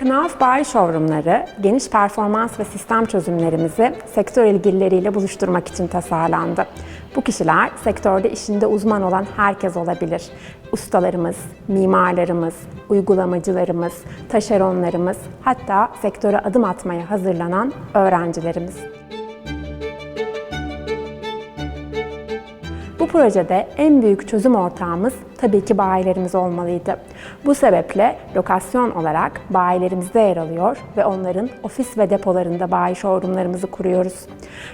Knauf Bayi Showroomları, geniş performans ve sistem çözümlerimizi sektör ilgilileriyle buluşturmak için tasarlandı. Bu kişiler sektörde işinde uzman olan herkes olabilir. Ustalarımız, mimarlarımız, uygulamacılarımız, taşeronlarımız, hatta sektöre adım atmaya hazırlanan öğrencilerimiz. Projede en büyük çözüm ortağımız tabii ki bayilerimiz olmalıydı. Bu sebeple lokasyon olarak bayilerimizde yer alıyor ve onların ofis ve depolarında bayi showroomlarımızı kuruyoruz.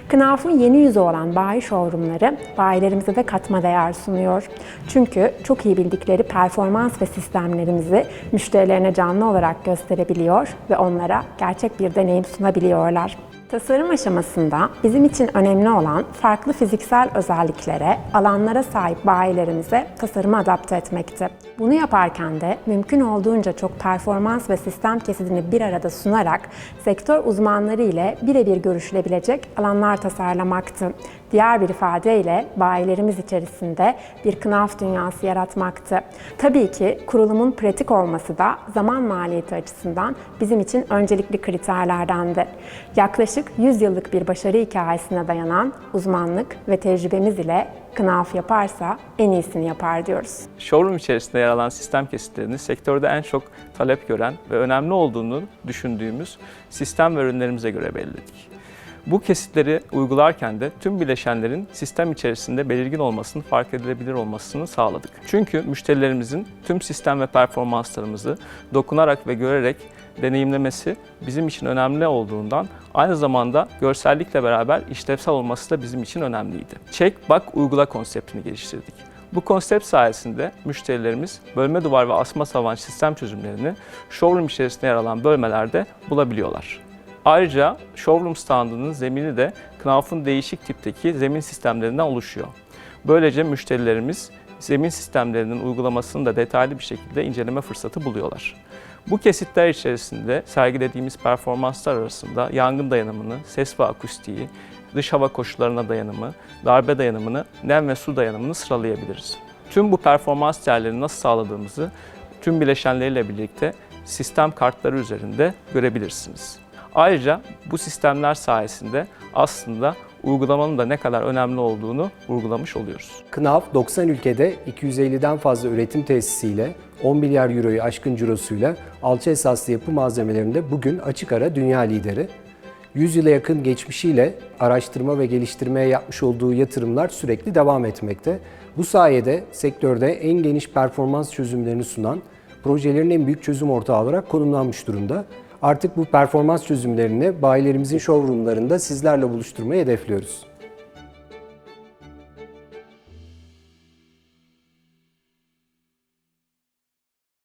Knauf'un yeni yüzü olan bayi showroomları bayilerimize de katma değer sunuyor. Çünkü çok iyi bildikleri performans ve sistemlerimizi müşterilerine canlı olarak gösterebiliyor ve onlara gerçek bir deneyim sunabiliyorlar. Tasarım aşamasında bizim için önemli olan farklı fiziksel özelliklere, alanlara sahip bayilerimize tasarımı adapte etmekti. Bunu yaparken de mümkün olduğunca çok performans ve sistem kesidini bir arada sunarak sektör uzmanları ile birebir görüşülebilecek alanlar tasarlamaktı. Diğer bir ifadeyle bayilerimiz içerisinde bir Knauf dünyası yaratmaktı. Tabii ki kurulumun pratik olması da zaman maliyeti açısından bizim için öncelikli kriterlerdendi. Yaklaşık 100 yıllık bir başarı hikayesine dayanan uzmanlık ve tecrübemiz ile Knauf yaparsa en iyisini yapar diyoruz. Showroom içerisinde yer alan sistem kesitlerini sektörde en çok talep gören ve önemli olduğunu düşündüğümüz sistem ve ürünlerimize göre belirledik. Bu kesitleri uygularken de tüm bileşenlerin sistem içerisinde belirgin olmasını, fark edilebilir olmasını sağladık. Çünkü müşterilerimizin tüm sistem ve performanslarımızı dokunarak ve görerek deneyimlemesi bizim için önemli olduğundan aynı zamanda görsellikle beraber işlevsel olması da bizim için önemliydi. Çek, bak, uygula konseptini geliştirdik. Bu konsept sayesinde müşterilerimiz bölme duvar ve asma savan sistem çözümlerini showroom içerisinde yer alan bölmelerde bulabiliyorlar. Ayrıca showroom standının zemini de Knauf'un değişik tipteki zemin sistemlerinden oluşuyor. Böylece müşterilerimiz zemin sistemlerinin uygulamasını da detaylı bir şekilde inceleme fırsatı buluyorlar. Bu kesitler içerisinde sergilediğimiz performanslar arasında yangın dayanımını, ses ve akustiği, dış hava koşullarına dayanımı, darbe dayanımını, nem ve su dayanımını sıralayabiliriz. Tüm bu performans değerlerini nasıl sağladığımızı tüm bileşenleriyle birlikte sistem kartları üzerinde görebilirsiniz. Ayrıca bu sistemler sayesinde aslında uygulamanın da ne kadar önemli olduğunu vurgulamış oluyoruz. Knauf 90 ülkede 250'den fazla üretim tesisiyle 10 milyar euroyu aşkın cirosuyla alçı esaslı yapı malzemelerinde bugün açık ara dünya lideri. 100 yıla yakın geçmişiyle araştırma ve geliştirmeye yapmış olduğu yatırımlar sürekli devam etmekte. Bu sayede sektörde en geniş performans çözümlerini sunan projelerin en büyük çözüm ortağı olarak konumlanmış durumda. Artık bu performans çözümlerini bayilerimizin showroomlarında sizlerle buluşturmayı hedefliyoruz.